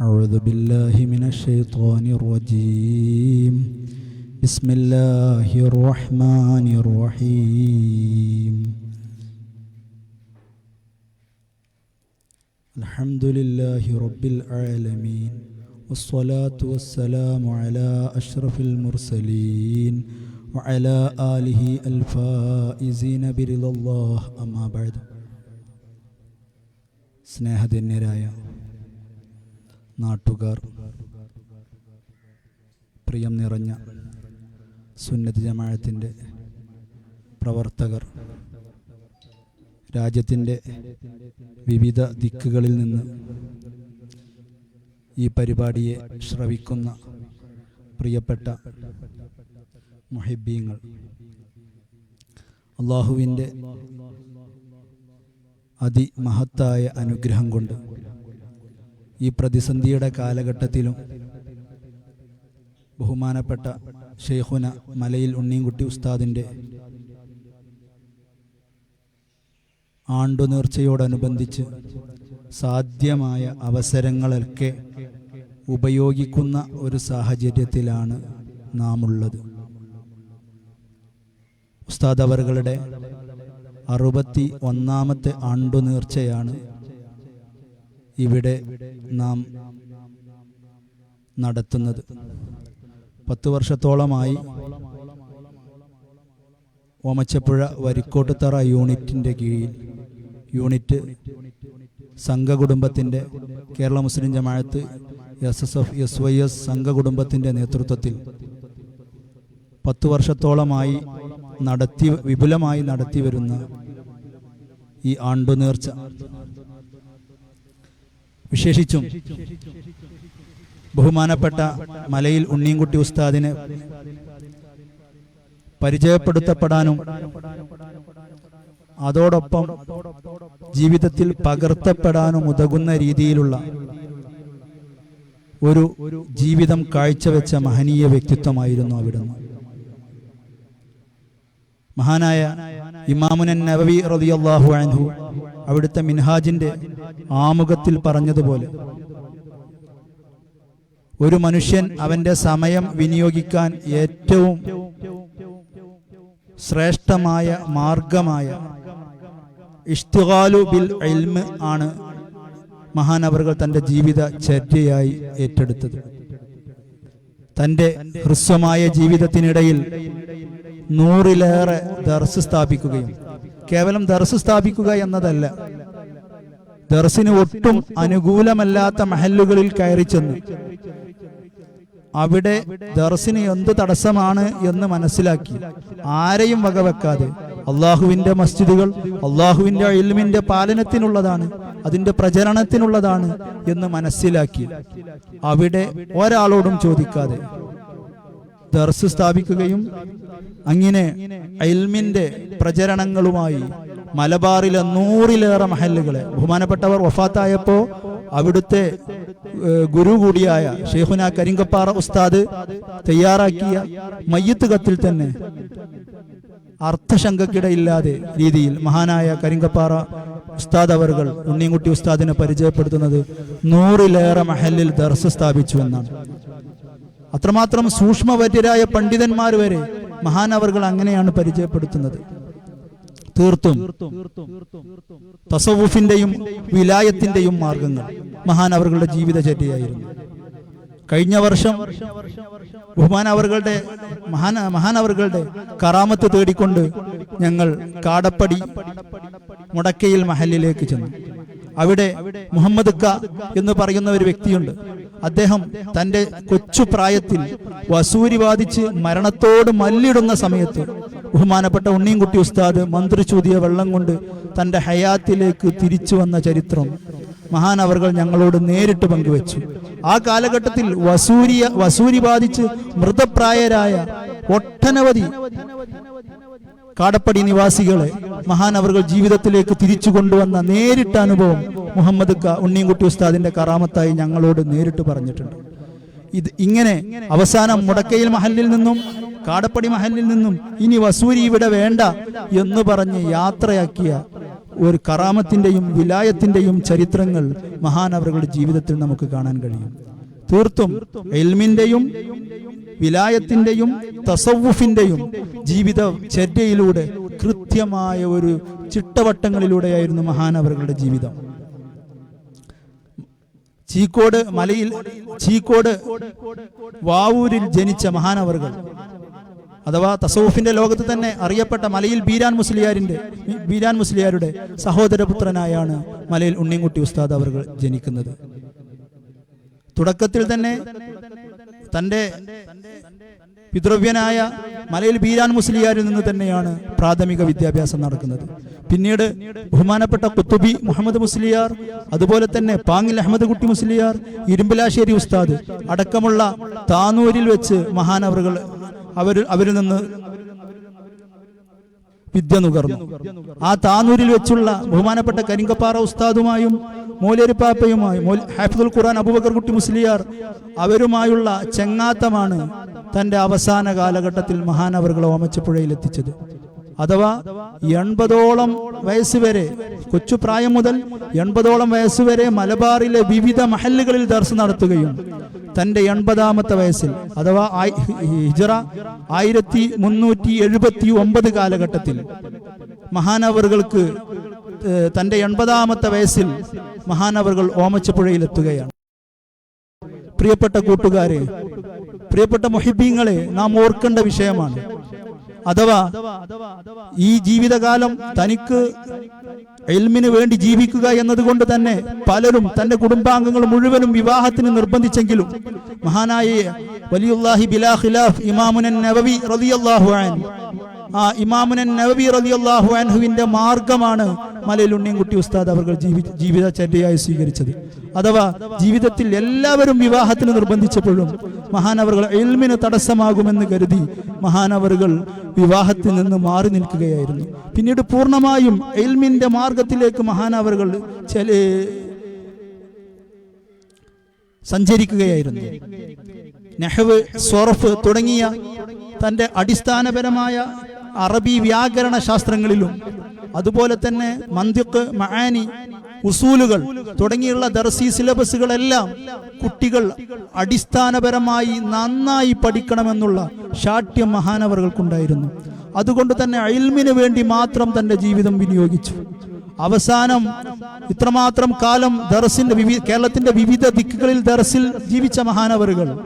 أعوذ بالله من الشيطان الرجيم بسم الله الرحمن الرحيم الحمد لله رب العالمين والصلاة والسلام على أشرف المرسلين وعلى آله الفائزين برضا الله أما بعد സ്നേഹധന്യരായ നാട്ടുകാർ. പ്രിയം നിറഞ്ഞ സുന്നത്ത് ജമാഴത്തിന്റെ പ്രവർത്തകർ. രാജ്യത്തിന്റെ വിവിധ ദിക്കുകളിൽ നിന്ന് ഈ പരിപാടിയെ ശ്രവിക്കുന്ന പ്രിയപ്പെട്ട മൊഹിബീങ്ങൾ അള്ളാഹുവിന്റെ അതിമഹത്തായ അനുഗ്രഹം കൊണ്ട് ഈ പ്രതിസന്ധിയുടെ കാലഘട്ടത്തിലും ബഹുമാനപ്പെട്ട ഷെയ്ഖുന മലയിൽ ഉണ്ണീൻകുട്ടി ഉസ്താദിന്റെ ആണ്ടുനേർച്ചയോടനുബന്ധിച്ച് സാധ്യമായ അവസരങ്ങളൊക്കെ ഉപയോഗിക്കുന്ന ഒരു സാഹചര്യത്തിലാണ് നാം ഉള്ളത് ഉസ്താദ് അവറുകളുടെ അറുപത്തി ഒന്നാമത്തെ ആണ്ടുനേർച്ചയാണ് ഇവിടെ നാം നടത്തുന്നത്. പത്ത് വർഷത്തോളമായി ഓമച്ചപ്പുഴ വരിക്കോട്ടുത്തറ യൂണിറ്റിന്റെ കീഴിൽ unit സംഘകുടുംബത്തിന്റെ Kerala Muslim Jamaath S S F S Y S സംഘകുടുംബത്തിന്റെ നേതൃത്വത്തിൽ പത്തു വർഷത്തോളമായി നടത്തി വിപുലമായി നടത്തി വരുന്ന ഈ ആണ്ടുനേർച്ച വിശേഷിച്ചും ബഹുമാനപ്പെട്ട മലയിൽ ഉണ്ണിയൻകുട്ടി ഉസ്താദിനെ പരിചയപ്പെടുത്തപ്പെടാനും അതോടൊപ്പം ജീവിതത്തിൽ പകർത്തപ്പെടാനും ഉതകുന്ന രീതിയിലുള്ള ഒരു ജീവിതം കാഴ്ചവെച്ച മഹനീയ വ്യക്തിത്വമായിരുന്നു അവിടുന്ന്. മഹാനായ ഇമാമുനൻ നവവി റളിയല്ലാഹു അൻഹു അവിടുത്തെ മിൻഹാജിന്റെ ആമുഖത്തിൽ പറഞ്ഞതുപോലെ. ഒരു മനുഷ്യൻ അവന്റെ സമയം വിനിയോഗിക്കാൻ ഏറ്റവും ശ്രേഷ്ഠമായ മാർഗമായ ഇഷ്തുകാലു ബിൽ ഇൽമ് ആണ് മഹാനവറുകൾ തന്റെ ജീവിത ചര്യയായി ഏറ്റെടുത്തത്. തന്റെ ഹ്രസ്വമായ ജീവിതത്തിനിടയിൽ നൂറിലേറെ ദർസ് സ്ഥാപിക്കുകയും കേവലം ദർസ് സ്ഥാപിക്കുക എന്നതല്ല ദർസിന് ഒട്ടും അനുകൂലമല്ലാത്ത മഹല്ലുകളിൽ കയറി ചെന്നു. അവിടെ ദർസിന് എന്ത് തടസ്സമാണ് എന്ന് മനസ്സിലാക്കി. ആരെയും വകവെക്കാതെ. അള്ളാഹുവിന്റെ മസ്ജിദുകൾ അള്ളാഹുവിന്റെ ഇൽമിന്റെ പാലനത്തിനുള്ളതാണ് അതിന്റെ പ്രചരണത്തിനുള്ളതാണ് എന്ന് മനസ്സിലാക്കി. അവിടെ ഒരാളോടും ചോദിക്കാതെ. ദർസ് സ്ഥാപിക്കുകയും അങ്ങനെ അയൽമിന്റെ പ്രചരണങ്ങളുമായി മലബാറിലെ നൂറിലേറെ മഹല്ലുകളെ. ബഹുമാനപ്പെട്ടവർ വഫാത്തായപ്പോ അവിടുത്തെ ഗുരു കൂടിയായ ഷെയ്ഹുന കരിങ്കപ്പാറ ഉസ്താദ് തയ്യാറാക്കിയ മയ്യത്ത് കത്തിൽ തന്നെ അർത്ഥശങ്കക്കിടയില്ലാതെ രീതിയിൽ മഹാനായ കരിങ്കപ്പാറ ഉസ്താദ് അവർകൾ ഉണ്ണിൻകുട്ടി ഉസ്താദിനെ പരിചയപ്പെടുത്തുന്നത് നൂറിലേറെ മഹല്ലിൽ ദർസ് സ്ഥാപിച്ചു എന്നാണ്. അത്രമാത്രം സൂക്ഷ്മവര്യരായ പണ്ഡിതന്മാർ വരെ മഹാനവർകൾ അങ്ങനെയാണ് പരിചയപ്പെടുത്തുന്നത്. തീർത്തും തസവുഫിന്റെയും വിലായത്തിന്റെയും മാർഗങ്ങൾ മഹാൻ അവരുടെ ജീവിതചര്യയായിരുന്നു. കഴിഞ്ഞ വർഷം ബഹുമാൻ അവരുടെ മഹാൻ മഹാൻ അവരുടെ കറാമത്ത് തേടിക്കൊണ്ട് ഞങ്ങൾ കാടപ്പടി മുടക്കയിൽ മഹലിലേക്ക് ചെന്നു. അവിടെ മുഹമ്മദ് ക എന്ന് പറയുന്ന ഒരു വ്യക്തിയുണ്ട്. അദ്ദേഹം തന്റെ കൊച്ചു പ്രായത്തിൽ വസൂരി ബാധിച്ച് മരണത്തോട് മല്ലിടുന്ന സമയത്ത് ബഹുമാനപ്പെട്ട ഉണ്ണിയൻകുട്ടി ഉസ്താദ് മന്ത്രി ചൂതിയ വെള്ളം കൊണ്ട് തന്റെ ഹയാത്തിലേക്ക് തിരിച്ചു വന്ന ചരിത്രം മഹാനവറുകൾ ഞങ്ങളോട് നേരിട്ട് പങ്കുവച്ചു. ആ കാലഘട്ടത്തിൽ വസൂരിയ വസൂരി ബാധിച്ച് മൃതപ്രായരായ ഒട്ടനവധി കാടപ്പടി നിവാസികളെ മഹാനവറുകൾ ജീവിതത്തിലേക്ക് തിരിച്ചു കൊണ്ടുവന്ന നേരിട്ട അനുഭവം മുഹമ്മദ് ക ഉണ്ണിൻകുട്ടി ഉസ്താദിന്റെ കറാമത്തായി ഞങ്ങളോട് നേരിട്ട് പറഞ്ഞിട്ടുണ്ട്. ഇത് ഇങ്ങനെ അവസാനം മുടക്കയിൽ മഹലിൽ നിന്നും കാടപ്പടി മഹലിൽ നിന്നും ഇനി വസൂരി ഇവിടെ വേണ്ട എന്ന് പറഞ്ഞ് യാത്രയാക്കിയ ഒരു കറാമത്തിന്റെയും വിലായത്തിന്റെയും ചരിത്രങ്ങൾ മഹാനവറുകളുടെ ജീവിതത്തിൽ നമുക്ക് കാണാൻ കഴിയും. തീർത്തും എൽമിന്റെയും വിലായത്തിന്റെയും തസവുഫിന്റെയും ജീവിത ചര്യയിലൂടെ കൃത്യമായ ഒരു ചിട്ടവട്ടങ്ങളിലൂടെയായിരുന്നു മഹാനവറുകളുടെ ജീവിതം. ചീക്കോട് മലയിൽ ചീക്കോട് വാവൂരിൽ ജനിച്ച മഹാനവറുകൾ. അഥവാ തസൌഫിന്റെ ലോകത്ത് തന്നെ അറിയപ്പെട്ട മലയിൽ ബീരാൻ മുസ്ലിയാരിന്റെ ബീരാൻ മുസ്ലിയാരുടെ സഹോദരപുത്രനായാണ് മലയിൽ ഉണ്ണിൻകുട്ടി ഉസ്താദ് അവർ ജനിക്കുന്നത്. തുടക്കത്തിൽ തന്നെ തന്റെ പിതൃവ്യനായ മലയിൽ ബീരാൻ മുസ്ലിയാരിൽ നിന്ന് തന്നെയാണ് പ്രാഥമിക വിദ്യാഭ്യാസം നടക്കുന്നത്. പിന്നീട് ബഹുമാനപ്പെട്ട കുത്തുബി മുഹമ്മദ് മുസ്ലിയാർ അതുപോലെ തന്നെ പാങ്ങിൽ അഹമ്മദ് കുട്ടി മുസ്ലിയാർ ഇരുമ്പിലാശ്ശേരി ഉസ്താദ് അടക്കമുള്ള താനൂരിൽ വെച്ച് മഹാനവറുകൾ അവർ അവരിൽ നിന്ന് വിദ്യ നുകർന്നു. ആ താനൂരിൽ വെച്ചുള്ള ബഹുമാനപ്പെട്ട കരിങ്കപ്പാറ ഉസ്താദുമായും മോലേരിപ്പാപ്പയുമായും ഹാഫിദുൽ ഖുറാൻ അബൂബക്കർ കുട്ടി മുസ്ലിയാർ അവരുമായുള്ള ചെങ്ങാത്തമാണ് തന്റെ അവസാന കാലഘട്ടത്തിൽ മഹാനവറുകളെ ഓമച്ചപ്പുഴയിൽ എത്തിച്ചത് അഥവാ എൺപതോളം വയസ്സ് വരെ കൊച്ചു മുതൽ എൺപതോളം വയസ്സ് വരെ മലബാറിലെ വിവിധ മഹല്ലുകളിൽ ദർശനം നടത്തുകയും തന്റെ എൺപതാമത്തെ വയസ്സിൽ അഥവാ ഹിജറ ആയിരത്തി മുന്നൂറ്റി എഴുപത്തി ഒമ്പത് കാലഘട്ടത്തിൽ മഹാനവറുകൾക്ക് തന്റെ എൺപതാമത്തെ വയസ്സിൽ മഹാനവറുകൾ ഓമച്ചപ്പുഴയിലെത്തുകയാണ്. പ്രിയപ്പെട്ട കൂട്ടുകാരെ പ്രിയപ്പെട്ട മൊഹിബീങ്ങളെ നാം ഓർക്കേണ്ട വിഷയമാണ്. അഥവാ ഈ ജീവിതകാലം തനിക്ക് എൽമിന് വേണ്ടി ജീവിക്കുക എന്നതുകൊണ്ട് തന്നെ പലരും തന്റെ കുടുംബാംഗങ്ങൾ മുഴുവനും വിവാഹത്തിന് നിർബന്ധിച്ചെങ്കിലും മഹാനായ വലിയുല്ലാഹി ബിലാ ഖിലാഫ് ഇമാമുനൻ നവവി റളിയല്ലാഹു ആ ഇമാമുനൻ റളിയല്ലാഹു അൻഹുവിന്റെ മാർഗമാണ് മലയിൽ ഉസ്താദ് അവർ ജീവി ജീവിതചര്യയായി സ്വീകരിച്ചത്. അഥവാ ജീവിതത്തിൽ എല്ലാവരും വിവാഹത്തിന് നിർബന്ധിച്ചപ്പോഴും മഹാനവറുകൾ എൽമിന് തടസ്സമാകുമെന്ന് കരുതി മഹാനവറുകൾ വിവാഹത്തിൽ നിന്ന് മാറി നിൽക്കുകയായിരുന്നു. പിന്നീട് പൂർണമായും എൽമിന്റെ മാർഗത്തിലേക്ക് മഹാനവറുകൾ ചില സഞ്ചരിക്കുകയായിരുന്നു. നെഹവ് സ്വറഫ് തുടങ്ങിയ തന്റെ അടിസ്ഥാനപരമായ അറബി വ്യാകരണ ശാസ്ത്രങ്ങളിലും അതുപോലെ തന്നെ മന്തിക്ക് മഹാനി ഉസൂലുകൾ തുടങ്ങിയുള്ള ദർസി സിലബസുകളെല്ലാം കുട്ടികൾ അടിസ്ഥാനപരമായി നന്നായി പഠിക്കണമെന്നുള്ള ശാഠ്യം മഹാനവറുകൾക്കുണ്ടായിരുന്നു. അതുകൊണ്ട് തന്നെ അയിൽമിന് വേണ്ടി മാത്രം തന്റെ ജീവിതം വിനിയോഗിച്ചു. അവസാനം ഇത്രമാത്രം കാലം ദർസിന്റെ വിവി കേരളത്തിന്റെ വിവിധ ദിക്കുകളിൽ ദർസിൽ ജീവിച്ച മഹാനവറുകൾ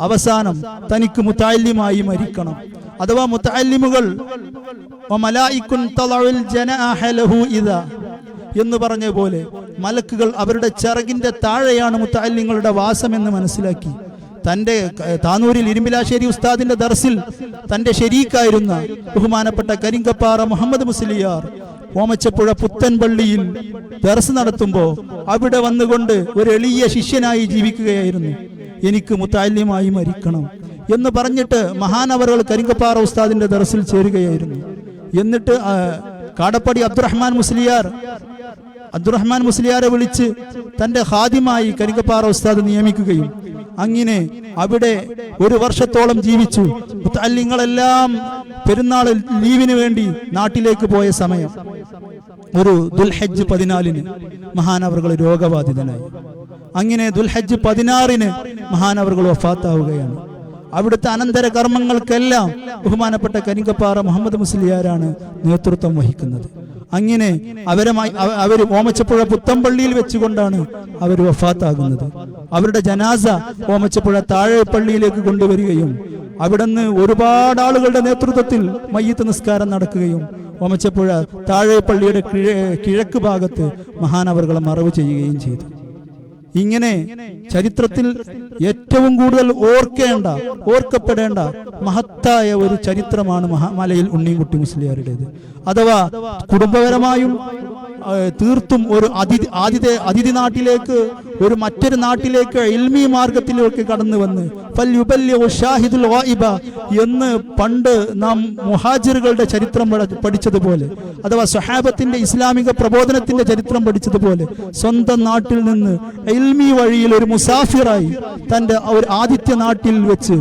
അവസാനം തനിക്ക് മുത്താല്യമായി മരിക്കണം. അഥവാ മുത്താല്യമുകൾ എന്ന് പറഞ്ഞ പോലെ മലക്കുകൾ അവരുടെ ചിറകിന്റെ താഴെയാണ് വാസം വാസമെന്ന് മനസ്സിലാക്കി. തന്റെ താനൂരിൽ ഇരുമ്പിലാശ്ശേരി ഉസ്താദിന്റെ ദർസിൽ തന്റെ ശരീക്കായിരുന്ന ബഹുമാനപ്പെട്ട കരിങ്കപ്പാറ മുഹമ്മദ് മുസ്ലിയാർ ഓമച്ചപ്പുഴ പുത്തൻപള്ളിയിൽ ദർസ് നടത്തുമ്പോൾ അവിടെ വന്നുകൊണ്ട് ഒരു എളിയ ശിഷ്യനായി ജീവിക്കുകയായിരുന്നു. എനിക്ക് മുത്താല്യമായി മരിക്കണം എന്ന് പറഞ്ഞിട്ട് മഹാനവറുകൾ കരിങ്കപ്പാറ ഉസ്താദിന്റെ ദർസിൽ ചേരുകയായിരുന്നു. എന്നിട്ട് കാടപ്പടി അബ്ദുറഹ്മാൻ മുസ്ലിയാർ അബ്ദുറഹ്മാൻ മുസ്ലിയാരെ വിളിച്ച് തന്റെ ഹാദിമായി കരിങ്കപ്പാറ ഉസ്താദ് നിയമിക്കുകയും അങ്ങനെ അവിടെ ഒരു വർഷത്തോളം ജീവിച്ചു. മുത്തല്ലിങ്ങളെല്ലാം പെരുന്നാൾ ലീവിന് വേണ്ടി നാട്ടിലേക്ക് പോയ സമയം. ഒരു ദുൽഹജ്ജ് പതിനാലിന് മഹാനവറുകൾ രോഗബാധിതനായി. അങ്ങനെ ദുൽഹജ്ജ് പതിനാറിന് മഹാനവറുകൾ വഫാത്താവുകയാണ്. അവിടുത്തെ അനന്തര കർമ്മങ്ങൾക്കെല്ലാം ബഹുമാനപ്പെട്ട കരിങ്കപ്പാറ മുഹമ്മദ് മുസ്ലിയാരാണ് നേതൃത്വം വഹിക്കുന്നത്. അങ്ങനെ അവരുമായി അവ- അവർ ഓമച്ചപ്പുഴ പുത്തമ്പള്ളിയിൽ വെച്ചുകൊണ്ടാണ് അവർ വഫാത്താകുന്നത്. അവരുടെ ജനാസ ഓമച്ചപ്പുഴ താഴെ പള്ളിയിലേക്ക് കൊണ്ടുവരികയും അവിടുന്ന് ഒരുപാട് ആളുകളുടെ നേതൃത്വത്തിൽ മയ്യത്ത് നിസ്കാരം നടക്കുകയും ഓമച്ചപ്പുഴ താഴെ പള്ളിയുടെ കിഴ- കിഴക്ക് ഭാഗത്ത് മഹാനവറുകളെ മറവ് ചെയ്യുകയും ചെയ്തു. ഇങ്ങനെ ചരിത്രത്തിൽ ഏറ്റവും കൂടുതൽ ഓർക്കേണ്ട ഓർക്കപ്പെടേണ്ട മഹത്തായ ഒരു ചരിത്രമാണ് മഹാമലയിൽ ഉണ്ണിൻകുട്ടി മുസ്ലിയാരുടേത്. അഥവാ കുടുംബപരമായും തീർത്തും ഒരു അതിഥി ആദ്യത്തെ അതിഥി നാട്ടിലേക്ക് ഒരു മറ്റൊരു നാട്ടിലേക്ക് ഇൽമി മാർഗത്തിലേക്ക് കടന്നു വന്ന് ഷാഹിദുൽ ഗായിബ എന്ന് പണ്ട് നാം മുഹാജിറുകളുടെ ചരിത്രം പഠിച്ചതുപോലെ അഥവാ സ്വഹാബത്തിന്റെ ഇസ്ലാമിക പ്രബോധനത്തിന്റെ ചരിത്രം പഠിച്ചതുപോലെ സ്വന്തം നാട്ടിൽ നിന്ന് ഇൽമി വഴിയിൽ ഒരു മുസാഫിറായി തന്റെ ഒരു ആദിത്യ നാട്ടിൽ വെച്ച്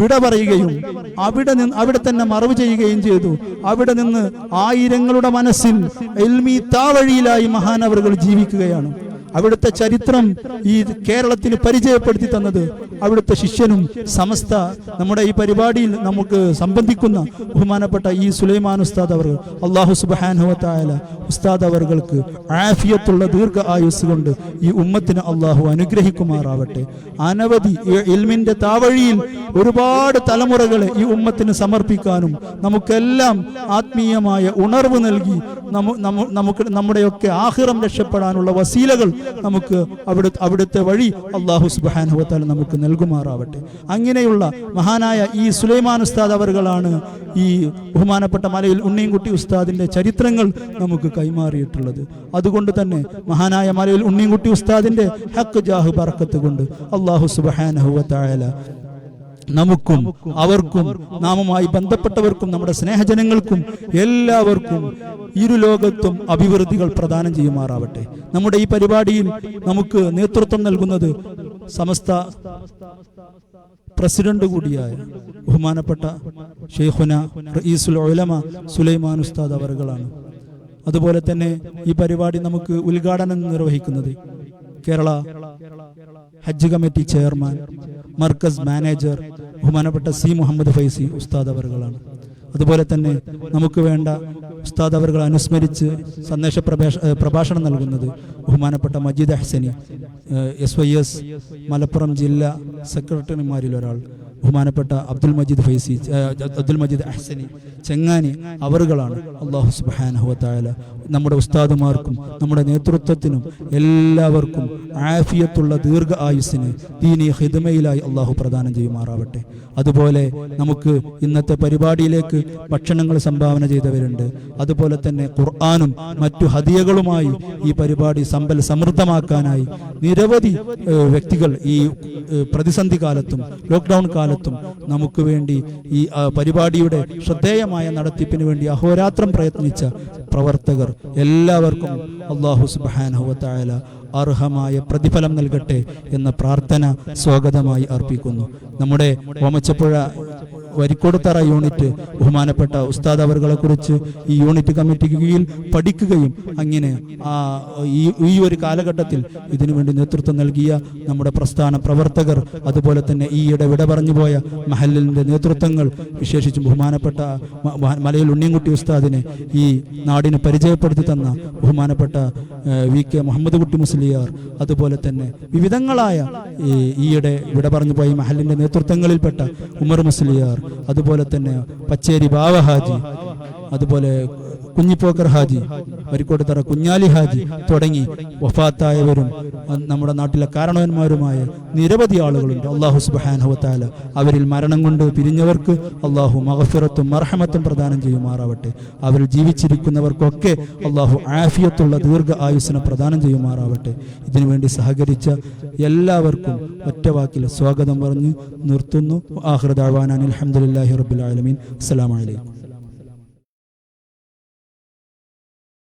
വിട പറയുകയും അവിടെ നിന്ന് അവിടെ തന്നെ മറവ് ചെയ്യുകയും ചെയ്തു. അവിടെ നിന്ന് ആയിരങ്ങളുടെ മനസ്സിൽ എൽമി താവഴിയിലായി മഹാനവറുകൾ ജീവിക്കുകയാണ്. അവിടുത്തെ ചരിത്രം ഈ കേരളത്തിന് പരിചയപ്പെടുത്തി തന്നത് അവിടുത്തെ ശിഷ്യനും സമസ്ത നമ്മുടെ ഈ പരിപാടിയിൽ നമുക്ക് സംബന്ധിക്കുന്ന ബഹുമാനപ്പെട്ട ഈ സുലൈമാൻ ഉസ്താദ് അവർ അള്ളാഹു സുബാനുഹത്തായ ഉസ്താദ് അവർക്ക് ആഫിയത്തുള്ള ദീർഘ ആയുസ് കൊണ്ട് ഈ ഉമ്മത്തിന് അള്ളാഹു അനുഗ്രഹിക്കുമാറാവട്ടെ. അനവധി ഇൽമിന്റെ താവഴിയിൽ ഒരുപാട് തലമുറകളെ ഈ ഉമ്മത്തിന് സമർപ്പിക്കാനും നമുക്കെല്ലാം ആത്മീയമായ ഉണർവ് നൽകി നമു- നമു- നമുക്ക് നമ്മുടെയൊക്കെ ആഹിറം രക്ഷപ്പെടാനുള്ള വസീലകൾ നമുക്ക് അവിടെ അവിടുത്തെ വഴി അള്ളാഹു സുബാനുഹത്താൽ നമുക്ക് നൽകുമാറാവട്ടെ. അങ്ങനെയുള്ള മഹാനായ ഈ സുലൈമാൻ ഉസ്താദ് അവറുകളാണ് ഈ ബഹുമാനപ്പെട്ട മലയിൽ ഉണ്ണിയൻകുട്ടി ഉസ്താദിന്റെ ചരിത്രങ്ങൾ നമുക്ക് കൈമാറിയിട്ടുള്ളത്. അതുകൊണ്ട് തന്നെ മഹാനായ മലയിൽ ഉണ്ണിയൻകുട്ടി ഉസ്താദിന്റെ ഹക്ക് ജാഹ് ബർക്കത്ത് കൊണ്ട് അള്ളാഹു സുബാനുവത്തായ നമുക്കും അവർക്കും നാമുമായി ബന്ധപ്പെട്ടവർക്കും നമ്മുടെ സ്നേഹജനങ്ങൾക്കും എല്ലാവർക്കും ഇരു ലോകത്തും അഭിവൃദ്ധികൾ പ്രദാനം ചെയ്യുമാറാവട്ടെ. നമ്മുടെ ഈ പരിപാടിയിൽ നമുക്ക് നേതൃത്വം നൽകുന്നത് സമസ്ത പ്രസിഡന്റ് കൂടിയായ ബഹുമാനപ്പെട്ട ഷെയ്ഖുന റഈസുൽ ഉലമ സുലൈമാൻ ഉസ്താദ് അവറുകളാണ്. അതുപോലെ തന്നെ ഈ പരിപാടി നമുക്ക് ഉദ്ഘാടനം നിർവഹിക്കുന്നത് Kerala Hajj committee chairman Markaz manager ബഹുമാനപ്പെട്ട സി മുഹമ്മദ് ഫൈസി ഉസ്താദ് അവറുകളാണ്. അതുപോലെ തന്നെ നമുക്ക് വേണ്ട ഉസ്താദ് അവർ അനുസ്മരിച്ച് സന്ദേശ പ്രഭാഷ പ്രഭാഷണം നൽകുന്നത് ബഹുമാനപ്പെട്ട Majeed Ahsani S Y S Malappuram ജില്ലാ സെക്രട്ടറിമാരിൽ ഒരാൾ ബഹുമാനപ്പെട്ട അബ്ദുൽ മജീദ് ഫൈസി അബ്ദുൽ മജീദ് അഹ്സനി ചെങ്ങാനി അവറുകളാണ് അള്ളാഹു സുബാനഹുവത്തായ നമ്മുടെ ഉസ്താദുമാർക്കും നമ്മുടെ നേതൃത്വത്തിനും എല്ലാവർക്കും ആഫിയത്തുള്ള ദീർഘ ആയുസ്സിന് ദീനി ഹിദമയിലായി അള്ളാഹു പ്രദാനം ചെയ്യുമാറാവട്ടെ. അതുപോലെ നമുക്ക് ഇന്നത്തെ പരിപാടിയിലേക്ക് ഭക്ഷണങ്ങൾ സംഭാവന ചെയ്തവരുണ്ട്. അതുപോലെ തന്നെ ഖുർആാനും മറ്റു ഹദിയകളുമായി ഈ പരിപാടി സമ്പൽ സമൃദ്ധമാക്കാനായി നിരവധി വ്യക്തികൾ ഈ പ്രതിസന്ധി കാലത്തും ലോക്ക്ഡൗൺ കാലത്തും നമുക്ക് വേണ്ടി ഈ പരിപാടിയുടെ ശ്രദ്ധേയമായ നടത്തിപ്പിന് വേണ്ടി അഹോരാത്രം പ്രയത്നിച്ച പ്രവർത്തകർ എല്ലാവർക്കും അള്ളാഹു സുബാനഹുവത്തായ അർഹമായ പ്രതിഫലം നൽകട്ടെ എന്ന പ്രാർത്ഥന സ്വാഗതമായി അർപ്പിക്കുന്നു. നമ്മുടെ ഓമച്ചപ്പുഴ വരിക്കോടുത്തറ യൂണിറ്റ്. ബഹുമാനപ്പെട്ട ഉസ്താദ് അവരുകളെ കുറിച്ച് ഈ യൂണിറ്റ് കമ്മിറ്റിക്ക് കീഴിൽ പഠിക്കുകയും അങ്ങനെ ആ ഈ ഈ ഒരു കാലഘട്ടത്തിൽ ഇതിനു വേണ്ടി നേതൃത്വം നൽകിയ നമ്മുടെ പ്രസ്ഥാന പ്രവർത്തകർ അതുപോലെ തന്നെ ഈയിടെ വിട പറഞ്ഞു പോയ മഹലിന്റെ നേതൃത്വങ്ങൾ വിശേഷിച്ചും ബഹുമാനപ്പെട്ട മലയിൽ ഉണ്ണിയൻകുട്ടി ഉസ്താദിനെ ഈ നാടിന് പരിചയപ്പെടുത്തി തന്ന ബഹുമാനപ്പെട്ട വി കെ മുഹമ്മദ് കുട്ടി മുസ്ലിയാർ അതുപോലെ തന്നെ വിവിധങ്ങളായ ഈയിടെ വിട പറഞ്ഞു പോയ മഹലിന്റെ നേതൃത്വങ്ങളിൽപ്പെട്ട ഉമർ മുസ്ലിയാർ അതുപോലെ തന്നെ പച്ചേരി ബാവഹാജി അതുപോലെ കുഞ്ഞിപ്പോക്കർ ഹാജി വരിക്കോട്ടുതറ കുഞ്ഞാലി ഹാജി തുടങ്ങി വഫാത്തായവരും നമ്മുടെ നാട്ടിലെ കാരണവന്മാരുമായ നിരവധി ആളുകളുണ്ട്. അള്ളാഹു സുബാനഹുത്താല അവരിൽ മരണം കൊണ്ട് പിരിഞ്ഞവർക്ക് അള്ളാഹു മഹഫിറത്തും മർഹമത്തും പ്രദാനം ചെയ്യുമാറാവട്ടെ. അവർ ജീവിച്ചിരിക്കുന്നവർക്കൊക്കെ അള്ളാഹു ആഫിയത്തുള്ള ദീർഘ ആയുസ്സിനെ പ്രദാനം ചെയ്യുമാറാവട്ടെ. ഇതിനുവേണ്ടി സഹകരിച്ച എല്ലാവർക്കും ഒറ്റവാക്കിൽ സ്വാഗതം പറഞ്ഞ് നിർത്തുന്നു. ആഹ്റദാവാനാൻ അലഹമുല്ലാഹി റബുലാലമീൻ അസ്സലാമലൈക്കും